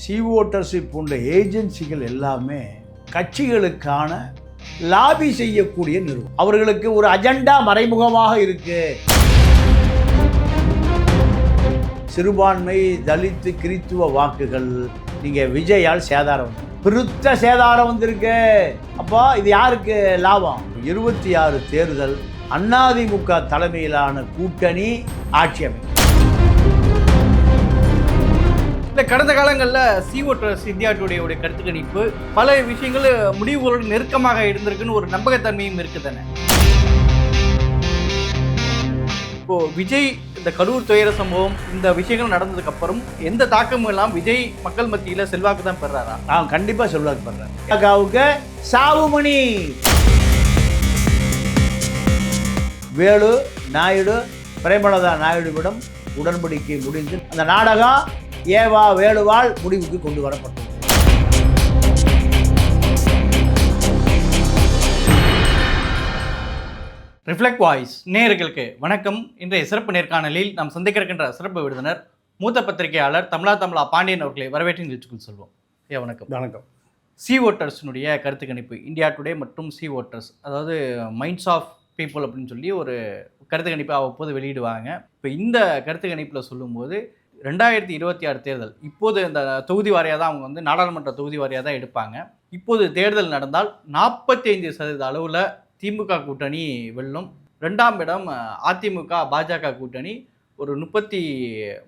C போன்ற ஏஜென்சிகள் எல்லாமே கட்சிகளுக்கான lobby செய்யக்கூடிய நிறுவனம். அவர்களுக்கு ஒரு அஜெண்டா மறைமுகமாக இருக்கு. சிறுபான்மை தலித்து கிறித்துவ வாக்குகள் நீங்க விஜயால் சேதாரம். பிருத்த பெருத்த சேதாரம் வந்திருக்கு. அப்போ இது யாருக்கு லாபம்? இருபத்தி ஆறு தேர்தல் அதிமுக தலைமையிலான கூட்டணி ஆட்சி அமைக்கும். இல்லை கடந்த காலங்களில் சி ஓட்டர்ஸ் இந்தியா டுடேவுடைய கருத்து கணிப்பு பல விஷயங்கள் முடிவுகளோடு நெருக்கமாக இருந்திருக்குன்னு ஒரு நம்பகத்தன்மையும் இருக்குது தானே இப்போ விஜய் இந்த கரூர் துயர சம்பவம் இந்த விஷயங்கள் நடந்ததுக்கு அப்புறம் எந்த தாக்கமும் எல்லாம் விஜய் மக்கள் மத்தியில் செல்வாக்கு தான் பெறாரா? நான் கண்டிப்பாக செல்வாக்கு பண்றேன் அக்காவுக்கு சாவுமணி. வேலு நாயுடு பிரேமலதா நாயுடுவிடம் உடன்படிக்கை முடிந்து அந்த நாடகம் ஏவா வேலுவால் முடிவுக்கு கொண்டு வரப்பட்டது. ரிஃப்ளெக்ட் வாய்ஸ் நேயர்களுக்கு வணக்கம். இன்றைய சிறப்பு நேர்காணலில் நாம் சந்திக்க இருக்கின்ற சிறப்பு விருந்தினர் மூத்த பத்திரிகையாளர் தமிழா தமிழா பாண்டியன் அவர்களை வரவேற்று நிகழ்ச்சிக்குள் சொல்வோம். ஐயா வணக்கம். வணக்கம். சி ஓட்டர்ஸ்னுடைய கருத்து கணிப்பு இந்தியா டுடே மற்றும் சி ஓட்டர்ஸ் அதாவது மைண்ட்ஸ் ஆஃப் பீப்புள் அப்படின்னு சொல்லி ஒரு கருத்து கணிப்பை அவ்வப்போது வெளியிடுவாங்க. இப்போ இந்த கருத்து கணிப்பில் சொல்லும்போது ரெண்டாயிரத்தி இருபத்தி ஆறு தேர்தல். இப்போது இந்த தொகுதி வாரியாக தான் அவங்க வந்து நாடாளுமன்ற தொகுதி வாரியாக தான் எடுப்பாங்க. இப்போது தேர்தல் நடந்தால் நாற்பத்தி ஐந்து சதவீத அளவில் திமுக கூட்டணி வெல்லும். ரெண்டாம் இடம் அதிமுக பாஜக கூட்டணி. ஒரு முப்பத்தி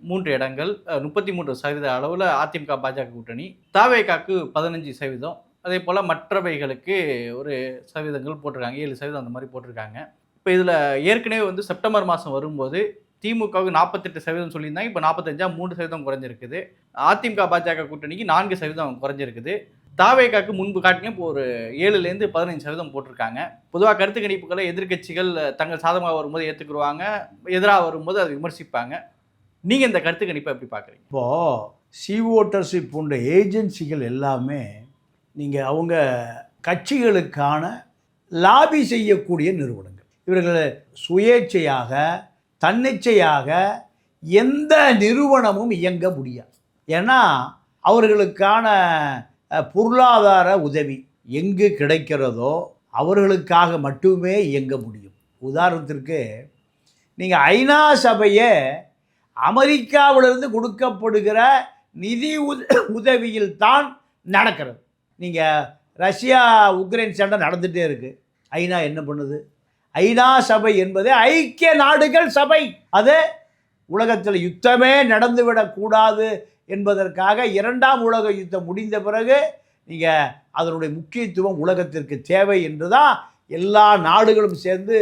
மூன்று இடங்கள் முப்பத்தி மூன்று சதவீத அளவில் அதிமுக பாஜக கூட்டணி. தாவேகாக்கு பதினஞ்சு சதவீதம். அதே போல் மற்றவைகளுக்கு ஒரு சதவீதங்கள் போட்டிருக்காங்க. ஏழு சதவீதம் அந்த மாதிரி போட்டிருக்காங்க. இப்போ இதில் ஏற்கனவே வந்து செப்டம்பர் மாதம் வரும்போது திமுகவுக்கு நாற்பத்தெட்டு சதவீதம் சொல்லியிருந்தாங்க இப்போ நாற்பத்தஞ்சா மூன்று சதவீதம் குறைஞ்சிருக்குது. அதிமுக பாஜக கூட்டணிக்கு நான்கு சதவீதம் குறைஞ்சிருக்குது. தாவேகாக்கு முன்பு காட்டிலும் இப்போ ஒரு ஏழுலேருந்து பதினஞ்சு சதவீதம் போட்டிருக்காங்க. பொதுவாக கருத்து கணிப்புகளை எதிர்க்கட்சிகள் தங்கள் சாதகமாக வரும்போது ஏற்றுக்குருவாங்க எதிராக வரும்போது அதை விமர்சிப்பாங்க. நீங்கள் இந்த கருத்து கணிப்பை எப்படி பார்க்குறீங்க இப்போது சி ஓட்டர்ஷிப் போன்ற ஏஜென்சிகள் எல்லாமே நீங்கள் அவங்க கட்சிகளுக்கான லாபி செய்யக்கூடிய நிறுவனங்கள். இவர்கள் சுயேட்சையாக தன்னிச்சையாக எந்த நிறுவனமும் இயங்க முடியாது. ஏன்னா அவர்களுக்கான பொருளாதார உதவி எங்கு கிடைக்கிறதோ அவர்களுக்காக மட்டுமே இயங்க முடியும். உதாரணத்திற்கு நீங்கள் ஐநா சபையை அமெரிக்காவிலிருந்து கொடுக்கப்படுகிற நிதி உத உதவியில் தான் நடக்கிறது. நீங்கள் ரஷ்யா உக்ரைன் சண்டை நடந்துகிட்டே இருக்குது ஐநா என்ன பண்ணுது? ஐநா சபை என்பது ஐக்கிய நாடுகள் சபை. அது உலகத்தில் யுத்தமே நடந்துவிடக்கூடாது என்பதற்காக இரண்டாம் உலக யுத்தம் முடிந்த பிறகு நீங்கள் அதனுடைய முக்கியத்துவம் உலகத்திற்கு தேவை என்று தான் எல்லா நாடுகளும் சேர்ந்து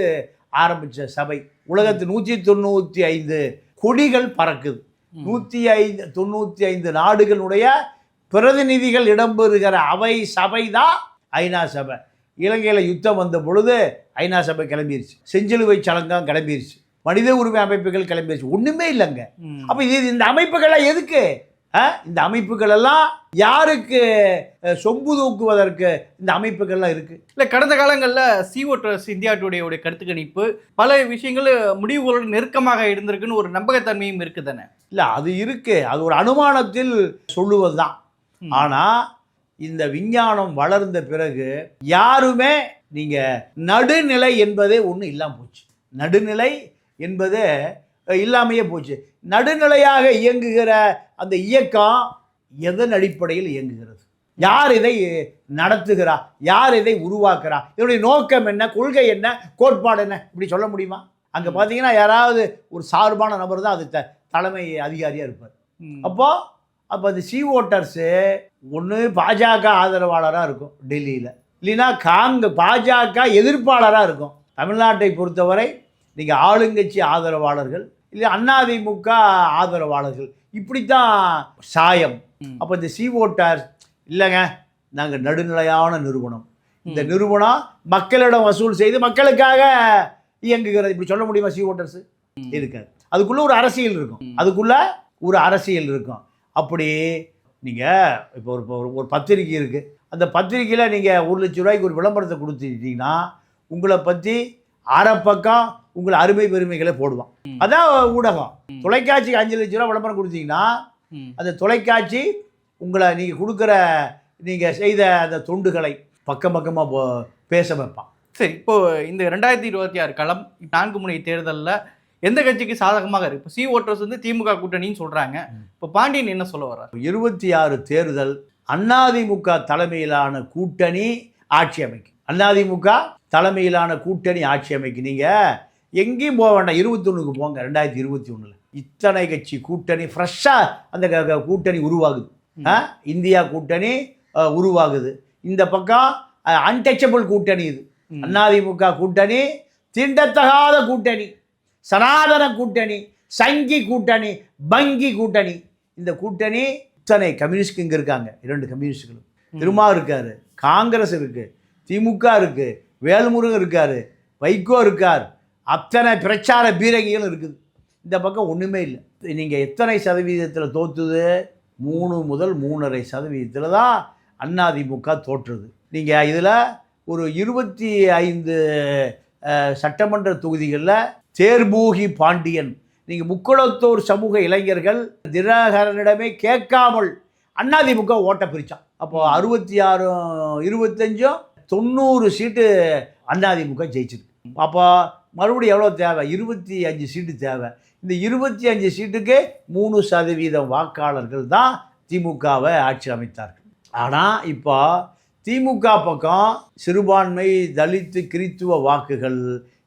ஆரம்பித்த சபை. உலகத்து நூற்றி தொண்ணூற்றி ஐந்து கொடிகள் பறக்குது. நூற்றி ஐந்து தொண்ணூற்றி ஐந்து நாடுகளுடைய பிரதிநிதிகள் இடம்பெறுகிற அவை சபை தான் ஐநா சபை. இலங்கையில் யுத்தம் வந்த பொழுது ஐநா சபை கிளம்பிருச்சு. செஞ்சிலுவை சலங்கம் கிளம்பிருச்சு. மனித உரிமை அமைப்புகள் கிளம்பிருச்சு. ஒன்றுமே இல்லைங்க. அப்போ இது இந்த அமைப்புகள்லாம் எதுக்கு? இந்த அமைப்புகள் எல்லாம் யாருக்கு சொம்பு தூக்குவதற்கு இந்த அமைப்புகள்லாம் இருக்கு? இல்லை கடந்த காலங்களில் சி ஓட்டர்ஸ் இந்தியா டுடேவுடைய கருத்து கணிப்பு பல விஷயங்கள் முடிவுகளோடு நெருக்கமாக இருந்திருக்குன்னு ஒரு நம்பகத்தன்மையும் இருக்குது தானே இல்லை அது இருக்கு. அது ஒரு அனுமானத்தில் சொல்லுவது தான். ஆனால் இந்த விஞ்ஞானம் வளர்ந்த பிறகு யாருமே நீங்கள் நடுநிலை என்பதே ஒன்று இல்லாமல் போச்சு. நடுநிலை என்பது இல்லாமையே போச்சு. நடுநிலையாக இயங்குகிற அந்த இயக்கம் எதன் அடிப்படையில் இயங்குகிறது? யார் இதை நடத்துகிறா? யார் இதை உருவாக்குறா? இதனுடைய நோக்கம் என்ன? கொள்கை என்ன? கோட்பாடு என்ன? இப்படி சொல்ல முடியுமா? அங்கே பார்த்தீங்கன்னா யாராவது ஒரு சார்பான நபர் தான் அது த தலைமை அதிகாரியாக இருப்பார். ம். அப்போ அந்த சி ஓட்டர்ஸு ஒன்று பாஜக ஆதரவாளராக இருக்கும் டெல்லியில். இல்லைன்னா காங்க பாஜக எதிர்ப்பாளராக இருக்கும். தமிழ்நாட்டை பொறுத்தவரை நீங்கள் ஆளுங்கட்சி ஆதரவாளர்கள் இல்லை அதிமுக ஆதரவாளர்கள். இப்படித்தான் சாயம். அப்போ இந்த சி ஓட்டர்ஸ் இல்லைங்க நாங்கள் நடுநிலையான நிறுவனம். இந்த நிறுவனம் மக்களிடம் வசூல் செய்து மக்களுக்காக இயங்குகிறது. இப்படி சொல்ல முடியுமா சி ஓட்டர்ஸ். இருக்காது. அதுக்குள்ள ஒரு அரசியல் இருக்கும். அதுக்குள்ள ஒரு அரசியல் இருக்கும். அப்படி நீங்கள் இப்போ ஒரு ஒரு- பத்திரிக்கை இருக்குது அந்த பத்திரிக்கையில் நீங்கள் ஒரு லட்ச ரூபாய்க்கு ஒரு விளம்பரத்தை கொடுத்துட்டீங்கன்னா உங்களை பற்றி அரை பக்கம் உங்களை அருமை பெருமைகளை போடுவான். அதான் ஊடகம். தொலைக்காட்சிக்கு அஞ்சு லட்ச ரூபா விளம்பரம் கொடுத்தீங்கன்னா. அந்த தொலைக்காட்சி உங்களை நீங்கள் கொடுக்குற நீங்கள் செய்த அந்த தொண்டுகளை பக்கம் பக்கமாக பேச வைப்பான் சரி இப்போ இந்த ரெண்டாயிரத்தி இருபத்தி ஆறு களம் நான்கு முனை தேர்தலில் எந்த கட்சிக்கு சாதகமாக இருக்கு? இப்போ சி ஓட்டர்ஸ் வந்து திமுக கூட்டணின்னு சொல்றாங்க. இப்போ பாண்டியன் என்ன சொல்ல வர்றார்? இருபத்தி ஆறு தேர்தல் அதிமுக தலைமையிலான கூட்டணி ஆட்சி அமைக்கும். அதிமுக தலைமையிலான கூட்டணி ஆட்சி அமைக்கும். நீங்கள் எங்கேயும் போக வேண்டாம். இருபத்தொன்னுக்கு போங்க ரெண்டாயிரத்தி இருபத்தி ஒன்றில் இத்தனை கட்சி கூட்டணி ஃப்ரெஷ்ஷாக அந்த கூட்டணி உருவாகுது? இந்தியா கூட்டணி உருவாகுது. இந்த பக்கம் அன்டச்சபிள் கூட்டணி இது. அதிமுக கூட்டணி தீண்டத்தகாத கூட்டணி. சனாதன கூட்டணி சங்கி கூட்டணி பங்கி கூட்டணி. இந்த கூட்டணி இத்தனை கம்யூனிஸ்ட் இங்கே இருக்காங்க. இரண்டு கம்யூனிஸ்டுகளும். திருமா இருக்காரு காங்கிரஸ் இருக்கு திமுக இருக்கு வேல்முருகன் இருக்காரு வைகோ இருக்கார். அத்தனை பிரச்சார பீரங்கிகளும் இருக்குது. இந்த பக்கம் ஒன்றுமே இல்லை. நீங்கள் எத்தனை சதவீதத்தில் தோத்துது? மூணு முதல் மூணரை சதவீதத்தில் தான் அதிமுக தோற்றுது. நீங்கள் இதில் ஒரு இருபத்தி ஐந்து சட்டமன்ற தொகுதிகளில் தேர்பூகி பாண்டியன். நீங்கள் முக்குளத்தூர் சமூக இளைஞர்கள் தினகரனிடமே கேட்காமல் அதிமுக ஓட்ட பிரித்தான் அப்போது அறுபத்தி ஆறும் இருபத்தஞ்சும் தொண்ணூறு சீட்டு அதிமுக ஜெயிச்சிருக்கு. அப்போ மறுபடியும் எவ்வளோ தேவை? இருபத்தி அஞ்சு சீட்டு தேவை. இந்த இருபத்தி அஞ்சு சீட்டுக்கு மூணு சதவீதம் வாக்காளர்கள் தான் திமுகவை ஆட்சி அமைத்தார்கள். ஆனால் இப்போ திமுக பக்கம் சிறுபான்மை தலித்து கிறித்துவ வாக்குகள்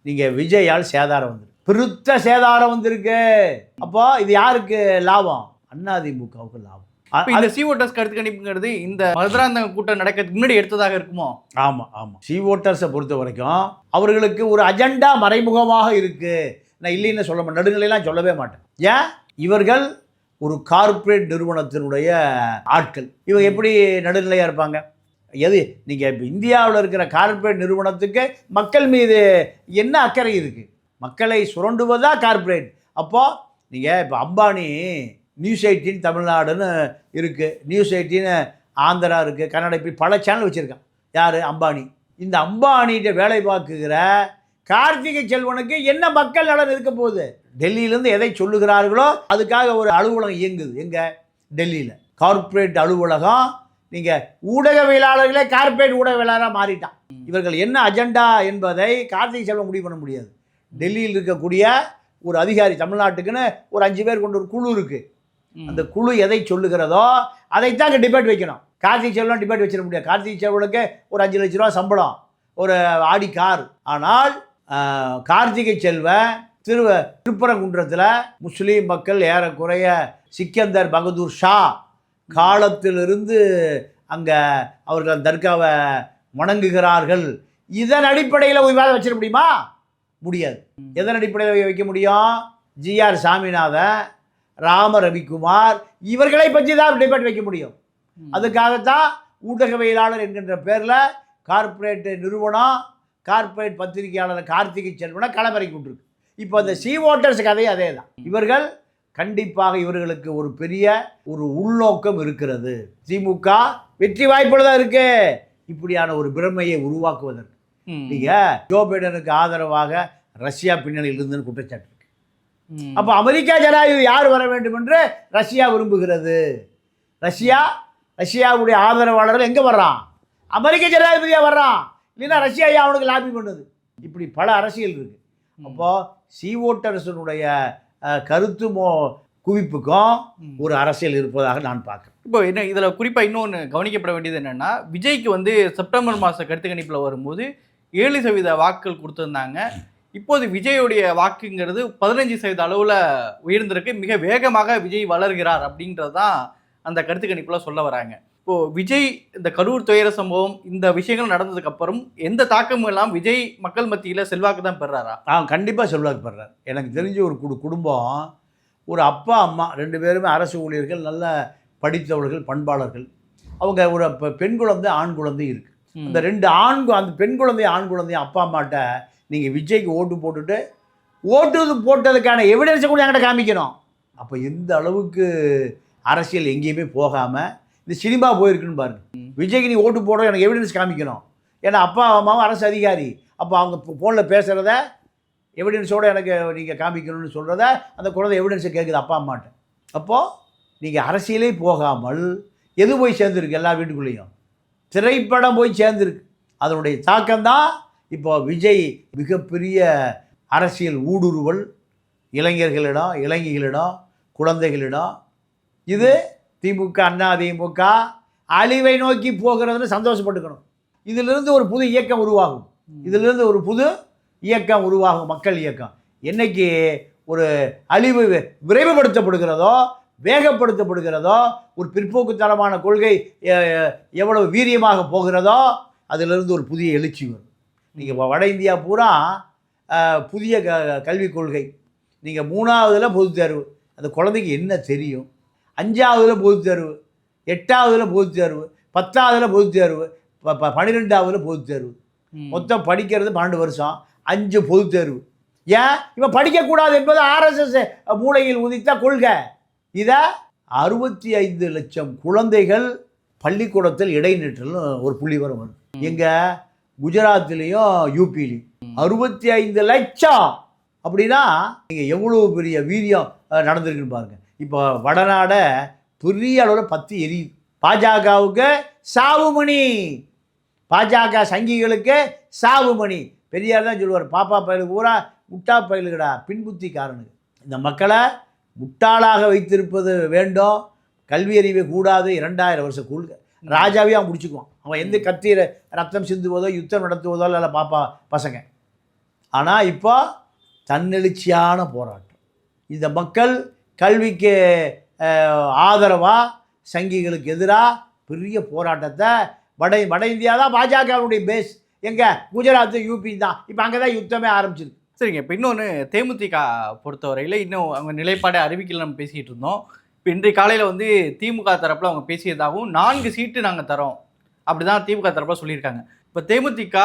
நீங்கள் விஜயால் சேதாரம் வந்திருக்கு. பெருத்த சேதாரம் வந்திருக்கு. அப்போ இது யாருக்கு லாபம்? அதிமுகவுக்கு லாபம். இந்த சி ஓட்டர்ஸ் கருத்து கணிப்புங்கிறது இந்த மதுராந்தக கூட்டம் நடக்கிறதுக்கு முன்னாடி எடுத்ததாக இருக்குமோ? ஆமாம் ஆமாம் சி ஓட்டர்ஸை பொறுத்த வரைக்கும் அவர்களுக்கு ஒரு அஜெண்டா மறைமுகமாக இருக்குது நான் இல்லைன்னு சொல்ல மாட்டேன். நடுநிலையெல்லாம் சொல்லவே மாட்டேன். ஏன்? இவர்கள் ஒரு கார்ப்பரேட் நிறுவனத்தினுடைய ஆட்கள். இவங்க எப்படி நடுநிலையாக இருப்பாங்க? எது? நீங்கள் இப்போ இந்தியாவில் இருக்கிற கார்ப்பரேட் நிறுவனத்துக்கு மக்கள் மீது என்ன அக்கறை இருக்குது மக்களை சுரண்டுவதா கார்ப்பரேட் அப்போது நீங்கள் இப்போ அம்பானி நியூஸ் எயிட்டின் தமிழ்நாடுன்னு இருக்குது நியூஸ் எயிட்டின் ஆந்திரா இருக்குது கன்னடா இப்படி பல சேனல் வச்சுருக்கான். யார்? அம்பானி. இந்த அம்பானிகிட்ட வேலை பார்க்குகிற கார்த்திகை செல்வனுக்கு என்ன மக்கள் நலன் இருக்க போகுது? டெல்லியிலேருந்து எதை சொல்லுகிறார்களோ அதுக்காக ஒரு அலுவலகம் இயங்குது. எங்கே? டெல்லியில். கார்ப்பரேட் அலுவலகம் நீங்கள் ஊடகவியலாளர்களே கார்ப்பரேட் ஊடகவியலாளராக மாறிட்டான். இவர்கள் என்ன அஜெண்டா என்பதை கார்த்திகை செல்வன் முடிவு பண்ண முடியாது. டெல்லியில் இருக்கக்கூடிய ஒரு அதிகாரி தமிழ்நாட்டுக்குன்னு ஒரு அஞ்சு பேர் கொண்ட ஒரு குழு இருக்குது. அந்த குழு எதை சொல்லுகிறதோ அதைத்தான் அங்கே டிபேட் வைக்கணும். கார்த்திக் செல்வன் டிபேட் வச்சிட முடியாது. கார்த்திக் செல்வனுக்கு ஒரு அஞ்சு லட்ச ரூபா சம்பளம் ஒரு ஆடி கார். ஆனால் கார்த்திகை செல்வன் திரு திருப்பரங்குன்றத்தில் முஸ்லீம் மக்கள் ஏறக்குறைய சிக்கந்தர் பகதூர் ஷா காலத்திலிருந்து அங்கே அவர்கள் அந்த தர்காவை வணங்குகிறார்கள். இதன் அடிப்படையில் விவாதம் வச்சிட முடியுமா? முடியாது. எதன் அடிப்படையில் வைக்க முடியும்? ஜிஆர் சாமிநாதன் ராம ரவிக்குமார் இவர்களை பற்றி தான் டிபேட் வைக்க முடியும். அதுக்காகத்தான் ஊடகவியலாளர் என்கின்ற பேரில் கார்ப்பரேட் நிறுவனம் கார்ப்பரேட் பத்திரிகையாளர் கார்த்திகை செல்வனை களமிறக்கி விட்டுருக்கு. இப்போ அந்த சி ஓட்டர்ஸ் கதை அதே தான் இவர்கள் கண்டிப்பாக இவர்களுக்கு ஒரு பெரிய ஒரு உள்நோக்கம் இருக்கிறது. திமுக வெற்றி வாய்ப்புல தான் இருக்கு. இப்படியான ஒரு பிரமையை உருவாக்குவதற்கு. ம். நீங்க ஜோ பைடனுக்கு ஆதரவாக ரஷ்யா பின்னணியில் இருந்துன்னு குற்றச்சாட்டு இருக்கு. அப்போ அமெரிக்கா ஜனாதிபதி யார் வர வேண்டும் என்று ரஷ்யா விரும்புகிறது. ரஷ்யா ரஷ்யாவுடைய ஆதரவாளர்கள் எங்கே வர்றான்? அமெரிக்க ஜனாதிபதியா வர்றான்? இல்லைன்னா ரஷ்யா ஏன் அவனுக்கு லாபி பண்ணுது? இப்படி பல அரசியல் இருக்கு. அப்போ சி ஓட்டர்ஸனுடைய அஹ், கருத்து மோ குவிப்புக்கும். ஒரு அரசியல் இருப்பதாக நான் பார்க்குறேன். இப்போ என்ன இதில் குறிப்பாக இன்னொன்று கவனிக்கப்பட வேண்டியது என்னன்னா விஜய்க்கு வந்து செப்டம்பர் மாத கருத்து கணிப்பில் வரும்போது ஏழு சதவீத வாக்குகள் கொடுத்துருந்தாங்க. இப்போது விஜயுடைய வாக்குங்கிறது பதினஞ்சு சதவீத அளவில் உயர்ந்திருக்கு. மிக வேகமாக விஜய் வளர்கிறார் அப்படின்றது தான் அந்த கருத்து கணிப்பில் சொல்ல வராங்க. இப்போ விஜய் இந்த கரூர் துயர சம்பவம் இந்த விஷயங்கள் நடந்ததுக்கு அப்புறம் எந்த தாக்கமும் இல்லாமல் விஜய் மக்கள் மத்தியில் செல்வாக்கு தான் பெறாரா? அவன் கண்டிப்பாக சொல்லுவாக்கப்படுறார் எனக்கு தெரிஞ்ச ஒரு குடு குடும்பம் ஒரு அப்பா அம்மா ரெண்டு பேருமே அரசு ஊழியர்கள் நல்ல படித்தவர்கள் பண்பாளர்கள். அவங்க ஒரு பெண் குழந்தை ஆண் குழந்தை இருக்குது அந்த ரெண்டு ஆண் அந்த பெண் குழந்தை ஆண் குழந்தையும் அப்பா அம்மாட்ட நீங்கள் விஜய்க்கு ஓட்டு போட்டுட்டு ஓட்டு போட்டதுக்கான எவிடன்ஸை கூட என்கிட்ட காமிக்கணும். அப்போ எந்த அளவுக்கு அரசியல் எங்கேயுமே போகாமல் இந்த சினிமா போயிருக்குன்னு பாருங்க. விஜய்க்கு நீ ஓட்டு போடுற எனக்கு எவிடன்ஸ் காமிக்கணும். ஏன்னா அப்பா அம்மாவும் அரசு அதிகாரி. அப்போ அவங்க ஃபோனில் பேசுகிறத எவிடன்ஸோடு எனக்கு நீங்கள் காமிக்கணும்னு சொல்கிறத அந்த குழந்தை எவிடன்ஸை கேட்குது அப்பா அம்மாட்ட. அப்போது நீங்கள் அரசியலே போகாமல் எது போய் சேர்ந்துருக்கு எல்லா வீட்டுக்குள்ளேயும்? திரைப்படம் போய் சேர்ந்துருக்கு. அதனுடைய தாக்கம்தான் இப்போ விஜய் மிகப்பெரிய அரசியல் ஊடுருவல். இளைஞர்களிடம் இளைஞர்களிடம் குழந்தைகளிடம். இது திமுக அண்ணா திமுக அழிவை நோக்கி போகிறதுன்னு சந்தோஷப்பட்டுக்கணும். இதிலிருந்து ஒரு புது இயக்கம் உருவாகும். இதிலிருந்து ஒரு புது இயக்கம் உருவாகும் மக்கள் இயக்கம். என்னைக்கு ஒரு அழிவு விரைவுபடுத்தப்படுகிறதோ வேகப்படுத்தப்படுகிறதோ ஒரு பிற்போக்குத்தனமான கொள்கை எவ்வளவு வீரியமாக போகிறதோ அதிலிருந்து ஒரு புதிய எழுச்சி வரும். நீங்கள் வட இந்தியா பூரா புதிய க கல்விக் கொள்கை. நீங்கள் மூணாவதுல பொதுத் தேர்வு. அந்த குழந்தைக்கு என்ன தெரியும்? அஞ்சாவதுல பொதுத் தேர்வு எட்டாவதுல பொதுத் தேர்வு பத்தாவதுல பொதுத் தேர்வு பன்னிரெண்டாவதுல பொதுத் தேர்வு. மொத்தம் படிக்கிறது பன்னெண்டு வருஷம். அஞ்சு பொதுத் தேர்வு. ஏன்? இவன் படிக்கக்கூடாது என்பது ஆர்எஸ்எஸ் மூளையில் உதித்த கொள்கை. இதை அறுபத்தி ஐந்து லட்சம் குழந்தைகள் பள்ளிக்கூடத்தில் இடைநிற்றல் ஒரு புள்ளி வரும் வரும் எங்க? குஜராத்லேயும் யூபிலையும். அறுபத்தி ஐந்து லட்சம்! அப்படின்னா நீங்கள் எவ்வளோ பெரிய வீரியம் நடந்திருக்குன்னு பாருங்க. இப்போ வடநாட பெரிய அளவில் பத்து எரியுது பாஜகவுக்கு சாவுமணி. பாஜக சங்கிகளுக்கு சாவுமணி. பெரியார் தான் சொல்லுவார் பாப்பா பயிலுக்கு பூரா முட்டா பயலுகடா பின்புத்திக்காரனுக்கு இந்த மக்களை முட்டாளாக வைத்திருப்பது வேண்டும். கல்வி அறிவு கூடாது இரண்டாயிரம் வருஷ கொள்கை ராஜாவே அவன் முடிச்சுக்குவான் அவன் எந்த கத்தி ரத்தம் சிந்துவதோ யுத்தம் நடத்துவதோ இல்லை பாப்பா பசங்க. ஆனால் இப்போ தன்னெழுச்சியான போராட்டம். இந்த மக்கள் கல்விக்கு ஆதரவாக சங்கிகளுக்கு எதிராக பெரிய போராட்டத்தை வட வட இந்தியா தான் பாஜகவுடைய பேஸ் எங்கே? குஜராத் யூபி தான். இப்போ அங்கே தான் யுத்தமே ஆரம்பிச்சிருக்கு. சரிங்க. இப்போ இன்னொன்று தேமுதிக பொறுத்தவரையில் இன்னும் அவங்க நிலைப்பாடை அறிவிக்கல நம்ம பேசிக்கிட்டு இருந்தோம். இப்போ இன்றைய காலையில் வந்து திமுக தரப்பில் அவங்க பேசியதாகவும் நான்கு சீட்டு நாங்கள் தரோம். அப்படி தான் திமுக தரப்பில் சொல்லியிருக்காங்க. இப்போ தேமுதிக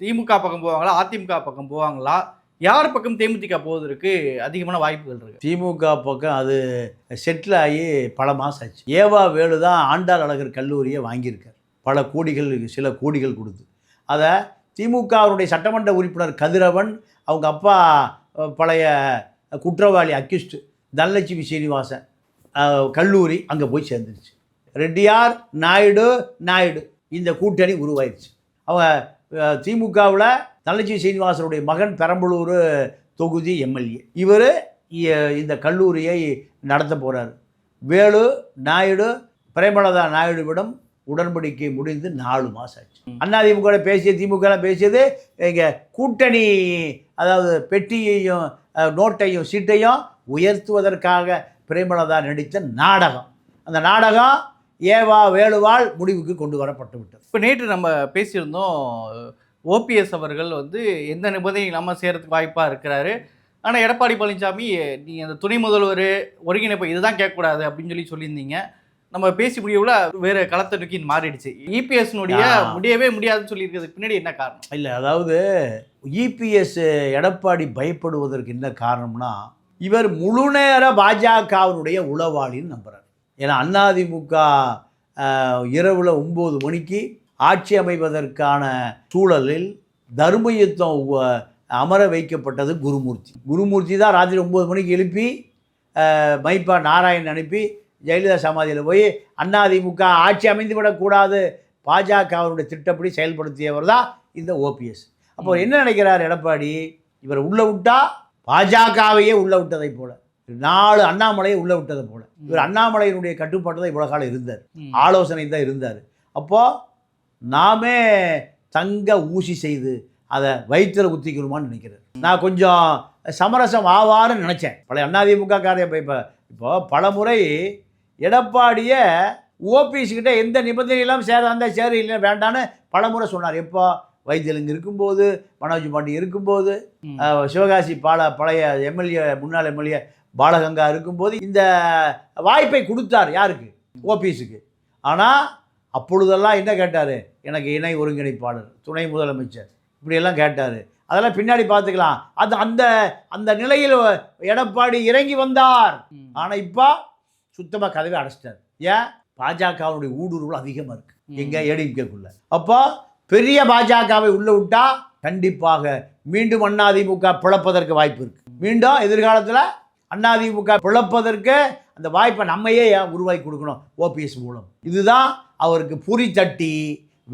திமுக பக்கம் போவாங்களா அதிமுக பக்கம் போவாங்களா? யார் பக்கம் தேமுதிக போவதற்கு அதிகமான வாய்ப்புகள் இருக்கு? திமுக பக்கம் அது செட்டில் ஆகி பல மாதம் ஆச்சு. ஏவா வேலு தான் ஆண்டாள் அழகர் கல்லூரியை வாங்கியிருக்கார். பல கோடிகள் சில கோடிகள் கொடுத்து. அதை திமுகவுடைய சட்டமன்ற உறுப்பினர் கதிரவன் அவங்க அப்பா பழைய குற்றவாளி அக்யூஸ்ட் தனலட்சுமி சீனிவாசன் கல்லூரி அங்கே போய் சேர்ந்துருச்சு. ரெட்டியார் நாயுடு நாயுடு. இந்த கூட்டணி உருவாயிருச்சு. அவங்க திமுகவில் தனலட்சுமி சீனிவாசனுடைய மகன் பெரம்பலூர் தொகுதி எம்எல்ஏ. இவர் இந்த கல்லூரியை நடத்த போகிறார் வேலு நாயுடு பிரேமலதா நாயுடுவிடம் உடன்படிக்கை முடிந்து நாலு மாதம் ஆச்சு. அதிமுக பேசிய திமுக பேசியது இங்கே கூட்டணி அதாவது பெட்டியையும் நோட்டையும் சீட்டையும் உயர்த்துவதற்காக பிரேமலதா நடித்த நாடகம். அந்த நாடகம் ஏவா வேலுவால் முடிவுக்கு கொண்டு வரப்பட்டு விட்டது. இப்போ நேற்று நம்ம பேசியிருந்தோம் ஓபிஎஸ் அவர்கள் வந்து எந்த நிபந்தனை இல்லாமல் சேரத்துக்கு வாய்ப்பாக இருக்கிறாரு. ஆனால் எடப்பாடி பழனிசாமி நீங்கள் அந்த துணை முதல்வர் ஒருங்கிணைப்பு இதுதான் கேட்கக்கூடாது அப்படின்னு சொல்லி சொல்லியிருந்தீங்க. நம்ம பேசி முடியவுல வேறு களத்தை நோக்கி மாறிடுச்சு. இபிஎஸ்னுடைய. முடியவே முடியாதுன்னு சொல்லியிருக்கிறதுக்கு பின்னாடி என்ன காரணம்? இல்லை அதாவது இபிஎஸ் எடப்பாடி பயப்படுவதற்கு என்ன காரணம்னா இவர் முழு நேர பாஜகவினுடைய உளவாளின்னு நம்புறார். ஏன்னா அதிமுக இரவில் ஒம்பது மணிக்கு ஆட்சி அமைவதற்கான சூழலில் தர்ம யுத்தம் உ- அமர வைக்கப்பட்டது குருமூர்த்தி. குருமூர்த்தி தான் ராத்திரி ஒம்பது மணிக்கு எழுப்பி மைப்பா நாராயணன் அனுப்பி ஜெயலலிதா சமாதியில் போய் அதிமுக ஆட்சி அமைந்து விடக்கூடாது பாஜகவினுடைய திட்டப்படி செயல்படுத்தியவர் தான் இந்த ஓபிஎஸ். அப்போ என்ன நினைக்கிறார் எடப்பாடி? இவர் உள்ள விட்டா பாஜகவையே உள்ள விட்டதை போல. நாலு அண்ணாமலையை உள்ள விட்டதை போல. இவர் அண்ணாமலையினுடைய கட்டுப்பாட்டு தான் இவ்வளோ காலம் இருந்தார். ஆலோசனை தான் இருந்தார். அப்போ நாமே தங்க ஊசி செய்து அதை வயிற்றில் குத்திக்கணுமான்னு நினைக்கிறேன் நான் கொஞ்சம் சமரசம் ஆவார்னு நினச்சேன். பழைய அதிமுக காரிய இப்போ இப்போ இப்போ பல முறை எடப்பாடியை ஓபிஎஸ் கிட்ட எந்த நிபந்தனையெல்லாம் சேர அந்த சேர இல்லை வேண்டான்னு பல முறை சொன்னார். எப்போ? வைத்தியலிங்க இருக்கும்போது மனோஜ் பாண்டி இருக்கும்போது சிவகாசி பால பழைய எம்எல்ஏ முன்னாள் எம்எல்ஏ பாலகங்கா இருக்கும்போது இந்த வாய்ப்பை கொடுத்தார் யாருக்கு? ஓபிஎஸ்க்கு. ஆனால் அப்பொழுதெல்லாம் என்ன கேட்டார்? எனக்கு இணை ஒருங்கிணைப்பாளர் துணை முதலமைச்சர். இப்படியெல்லாம் கேட்டார். அதெல்லாம் பின்னாடி பார்த்துக்கலாம். அது அந்த அந்த நிலையில் எடப்பாடி இறங்கி வந்தார். ஆனால் இப்போ சுத்தமாக கதவை அடைச்சிட்டார். ஏன்? பாஜகவுடைய ஊடுருவல் அதிகமாக இருக்கு. எங்க ஏடிஎம்கேக்குள்ள. அப்போ பெரிய பாஜகவை உள்ள விட்டா கண்டிப்பாக மீண்டும் அதிமுக பிளப்பதற்கு வாய்ப்பு இருக்கு. மீண்டும் எதிர்காலத்தில் அதிமுக பிளப்பதற்கு அந்த வாய்ப்பை நம்மையே ஏன் உருவாக்கி கொடுக்கணும்? ஓபிஎஸ் மூலம். இதுதான் அவருக்கு புரி தட்டி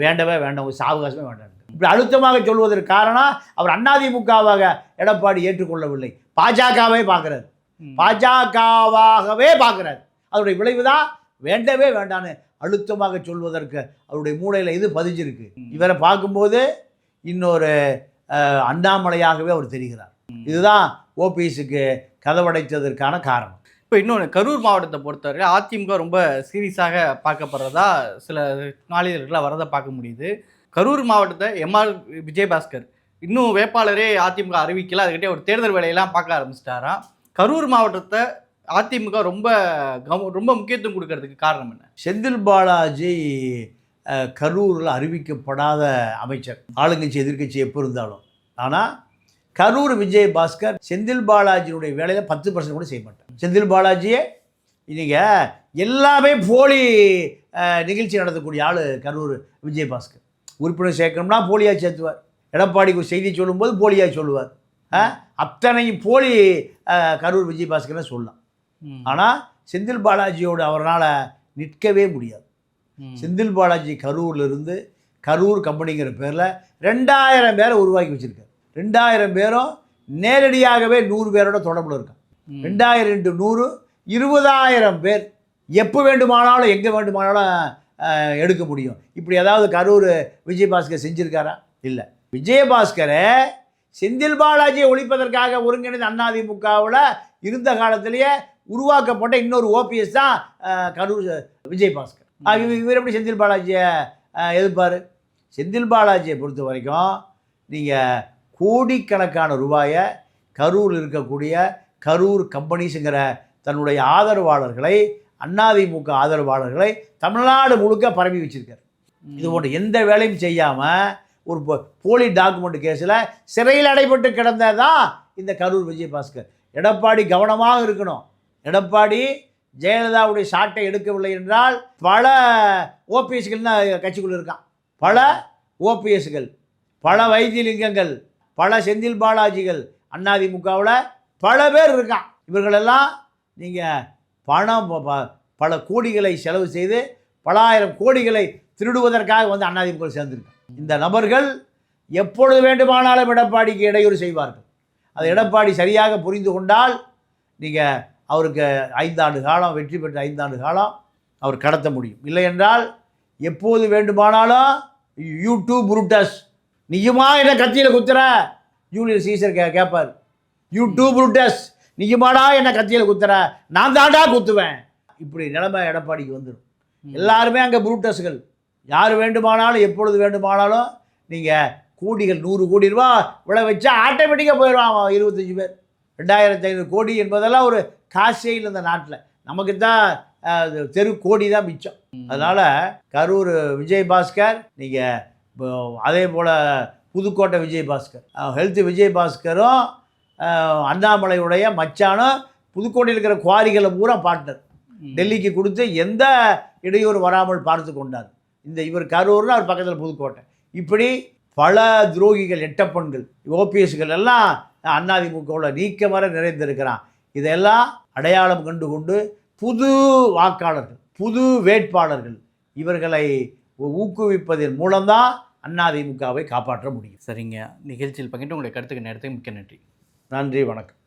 வேண்டவே வேண்டாம். ஒரு சாவகாசமே வேண்டாம் இப்படி அழுத்தமாக சொல்வதற்கு காரணம் அவர் அதிமுகவாக எடப்பாடி ஏற்றுக்கொள்ளவில்லை. பாஜகவே பார்க்குறாரு. பாஜகவாகவே பார்க்குறாரு. அதனுடைய விளைவு தான் வேண்டவே வேண்டான்னு அழுத்தமாக சொல்வதற்கு அவருடைய மூளையில் இது பதிஞ்சிருக்கு. இவரை பார்க்கும்போது இன்னொரு அண்ணாமலையாகவே அவர் தெரிகிறார். இதுதான் ஓபிஎஸ்க்கு கதவடைத்ததற்கான காரணம். இப்போ இன்னொன்று கரூர் மாவட்டத்தை பொறுத்தவரை அதிமுக ரொம்ப சீரியஸாக பார்க்கப்படுறதா சில நாளிதழ்களில் வரதை பார்க்க முடியுது. கரூர் மாவட்டத்தை எம்ஆர் விஜயபாஸ்கர் இன்னும் வேட்பாளரே அதிமுக அறிவிக்கல. அதுக்கிட்டே ஒரு தேர்தல் வேலையெல்லாம் பார்க்க ஆரம்பிச்சிட்டாராம். கரூர் மாவட்டத்தை அதிமுக ரொம்ப கவ- ரொம்ப முக்கியத்துவம் கொடுக்கறதுக்கு காரணம் என்ன? செந்தில் பாலாஜி கரூரில் அறிவிக்கப்படாத அமைச்சர். ஆளுங்கட்சி எதிர்க்கட்சி எப்போ இருந்தாலும். ஆனால் கரூர் விஜய் பாஸ்கர் செந்தில் பாலாஜியினுடைய வேலையில் பத்து பர்சன்ட் கூட செய்ய மாட்டார். செந்தில் பாலாஜியே நீங்கள் எல்லாமே போலி நிகழ்ச்சி நடத்தக்கூடிய ஆள் கரூர் விஜய் பாஸ்கர் உறுப்பினர் சேர்க்கணும்னா போலியாக சேர்த்துவார். எடப்பாடிக்கு செய்தி சொல்லும்போது போலியாக சொல்லுவார். அத்தனையும் போலி கரூர் விஜய் பாஸ்கர்னு சொல்லலாம் ஆனால் செந்தில் பாலாஜியோடு அவரால் நிற்கவே முடியாது. செந்தில் பாலாஜி கரூர்ல இருந்து கரூர் கம்பெனிங்கிற பேரில் ரெண்டாயிரம் பேரை உருவாக்கி வச்சிருக்காரு. ரெண்டாயிரம் பேரும் நேரடியாகவே நூறு பேரோட தொடர்பில் இருக்கான். ரெண்டாயிரம் இன்ட்டு நூறு இருபதாயிரம் பேர். எப்போ வேண்டுமானாலும் எங்கே வேண்டுமானாலும் எடுக்க முடியும். இப்படி ஏதாவது கரூர் விஜயபாஸ்கர் செஞ்சிருக்காரா? இல்லை. விஜயபாஸ்கரை செந்தில் பாலாஜியை ஒழிப்பதற்காக ஒருங்கிணைந்த அதிமுகவில் இருந்த காலத்திலேயே உருவாக்கப்பட்ட இன்னொரு ஓபிஎஸ் தான் கரூர் விஜயபாஸ்கர். இவர் எப்படி செந்தில் பாலாஜியை எதிர்ப்பார்? செந்தில் பாலாஜியை பொறுத்த வரைக்கும் நீங்கள் கோடிக்கணக்கான ரூபாயை கரூரில் இருக்கக்கூடிய கரூர் கம்பெனிஸுங்கிற தன்னுடைய ஆதரவாளர்களை அதிமுக ஆதரவாளர்களை தமிழ்நாடு முழுக்க பரப்பி வச்சிருக்காரு. இது போன்ற எந்த வேலையும் செய்யாமல் ஒரு போலி டாக்குமெண்ட் கேஸில் சிறையில் அடைபட்டு கிடந்ததான் இந்த கரூர் விஜயபாஸ்கர். எடப்பாடி கவனமாக இருக்கணும். எடப்பாடி ஜெயலலிதாவுடைய சாட்டை எடுக்கவில்லை என்றால் பல ஓபிஎஸ்கள் தான் கட்சிக்குள்ள இருக்கான். பல ஓபிஎஸ்கள் பல வைத்தியலிங்கங்கள் பல செந்தில் பாலாஜிகள் அதிமுகவில் பல பேர் இருக்கான் இவர்களெல்லாம் நீங்கள் பணம் ப- ப- பல கோடிகளை செலவு செய்து பல ஆயிரம் கோடிகளை திருடுவதற்காக வந்து அண்ணாதிமுக சேர்ந்திருக்காங்க இந்த நபர்கள் எப்பொழுது வேண்டுமானாலும் எடப்பாடிக்கு இடையூறு செய்வார்கள் அது எடப்பாடி சரியாக புரிந்து கொண்டால் நீங்கள் அவருக்கு ஐந்தாண்டு காலம் வெற்றி பெற்ற ஐந்தாண்டு காலம் அவர் கடத்த முடியும் இல்லை என்றால் எப்போது வேண்டுமானாலும் யூ டூ புருட்டஸ் நீயுமா என்ன கத்தியில் குத்துற ஜூலியர் சீசர் கே கேட்பார் யூ டூ புருட்டஸ் நீயுமாடா என்ன கத்தியில் குத்துற? நான் தாண்டா குத்துவேன். இப்படி நிலைமை எடப்பாடிக்கு வந்துடும் எல்லாருமே அங்கே புரூட்டஸ்கள் யார் வேண்டுமானாலும் எப்பொழுது வேண்டுமானாலும் நீங்கள் கோடிகள் நூறு கோடி ரூபா விளை வச்சா ஆட்டோமேட்டிக்காக போயிடுவான் அவன் இருபத்தஞ்சி பேர். ரெண்டாயிரத்தி ஐநூறு கோடி என்பதெல்லாம் ஒரு காசே இல்லை இந்த நாட்டில். நமக்கு தான் தெரு கோடி தான் மிச்சம். அதனால் கரூர் விஜயபாஸ்கர் நீங்கள் அதே போல் புதுக்கோட்டை விஜயபாஸ்கர். ஹெல்த் விஜயபாஸ்கரும் அஹ், அண்ணாமலையுடைய மச்சானும் புதுக்கோட்டையில் இருக்கிற குவாரிகளை பூரா பார்ட்னர். டெல்லிக்கு கொடுத்து எந்த இடையூறு வராமல் பார்த்து கொண்டார். இந்த இவர் கரூர்னு அவர் பக்கத்தில் புதுக்கோட்டை. இப்படி பல துரோகிகள் எட்டப்பன்கள் ஓபிஎஸ்கள் எல்லாம் அதிமுகவில் நீக்கமர நிறைந்திருக்கிறான். இதெல்லாம் அடையாளம் கண்டு கொண்டு புது வாக்காளர்கள் புது வேட்பாளர்கள் இவர்களை ஊக்குவிப்பதன் மூலம்தான் அதிமுகவை காப்பாற்ற முடியும். சரிங்க. நிகழ்ச்சியில் பங்கிட்டு உங்களுடைய கருத்துக்கு நேரத்துக்கு மிக்க நன்றி. நன்றி வணக்கம்.